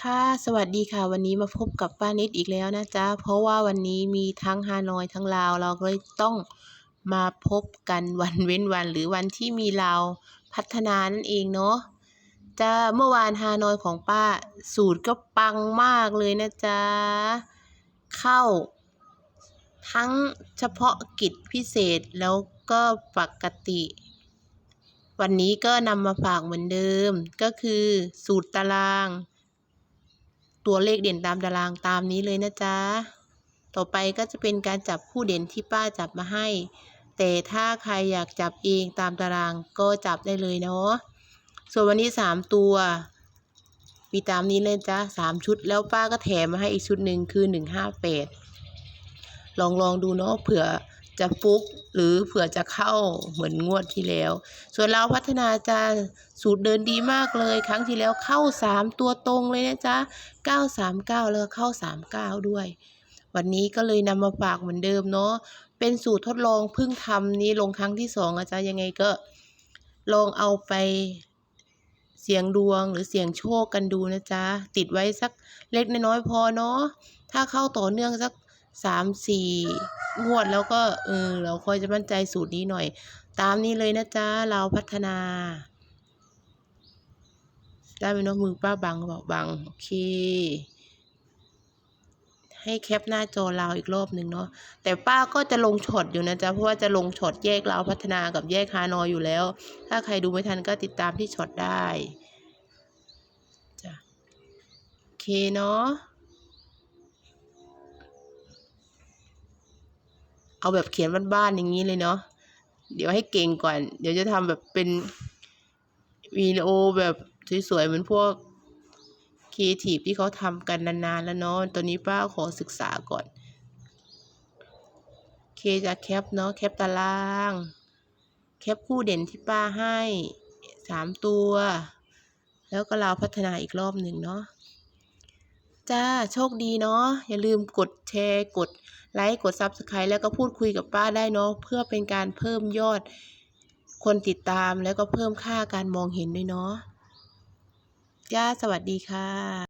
ค่ะ สวัสดีค่ะ วันนี้มาพบกับป้านิดอีกแล้วนะจ๊ะ เพราะว่าวันนี้มีทั้งฮานอยทั้งลาว เราก็เลยต้องมาพบกันวันเว้นวัน หรือวันที่มีลาวพัฒนานั่นเองเนาะจ้าเมื่อวานฮานอยของป้าสูตรก็ปังมากเลยนะจ๊ะ เข้า ทั้งเฉพาะกิจพิเศษแล้วก็ปกติ วันนี้ก็นำมาฝากเหมือนเดิม ก็คือสูตรตาราง ตัวเลขเด่นตามตารางตามนี้เลยนะจ๊ะ ต่อไปก็จะเป็นการจับคู่เด่นที่ป้าจับมาให้ แต่ถ้าใครอยากจับเองตามตารางก็จับได้เลยเนาะ ส่วนวันนี้สามตัว มีตามนี้เลยจ้ะสามชุด แล้วป้าก็แถมมาให้อีกชุดหนึ่งคือหนึ่งห้าแปดลองลองดูเนาะเผื่อ จะฟุกหรือเผื่อจะเข้าเหมือนงวดที่แล้ว ส่วนเราพัฒนาจะสูตรเดินดีมากเลย ครั้งที่แล้วเข้าสามตัวตรงเลยนะจ๊ะเก้าสามเก้าแล้วก็เข้าสามเก้าด้วย วันนี้ก็เลยนำมาฝากเหมือนเดิมเนาะเป็นสูตรทดลองเพิ่งทำนี้ลงครั้งที่สองอาจารย์ยังไงก็ลองเอาไปเสี่ยงดวงหรือเสี่ยงโชคกันดูนะจ๊ะ ติดไว้สักเล็กน้อยพอเนาะถ้าเข้าต่อเนื่องสัก สามสี่งวดแล้วก็เออเราค่อยจะมั่นใจสูตรนี้หน่อย ตามนี้เลยนะจ๊ะ เราพัฒนา ได้ไหมเนาะมือป้าบังบอกบัง โอเค ให้แคปหน้าจอเราอีกรอบหนึ่งเนาะแต่ป้าก็จะลงช็อตอยู่นะจ๊ะ เพราะว่าจะลงช็อตแยกเราพัฒนากับแยกฮานอยอยู่แล้ว ถ้าใครดูไม่ทันก็ติดตามที่ช็อตได้จ้ะโอเคเนาะ เอาแบบเขียนบ้านๆอย่างนี้เลยเนาะเดี๋ยวให้เก่งก่อน เดี๋ยวจะทำแบบเป็นวิดีโอแบบสวยๆเหมือนพวกครีเอทีฟที่เขาทำกันนานๆแล้วเนาะตอนนี้ป้าขอศึกษาก่อนเคจะแคปเนาะแคปตาราง แคปคู่เด่นที่ป้าให้สามตัว แล้วก็เราพัฒนาอีกรอบหนึ่งเนาะ จ้าโชคดีเนาะอย่าลืมกดแชร์ กดไลค์กด Subscribe แล้วก็พูดคุยกับป้าได้เนาะเพื่อเป็นการเพิ่มยอด คนติดตามแล้วก็เพิ่มค่าการมองเห็นด้วยเนาะจ้าสวัสดีค่ะ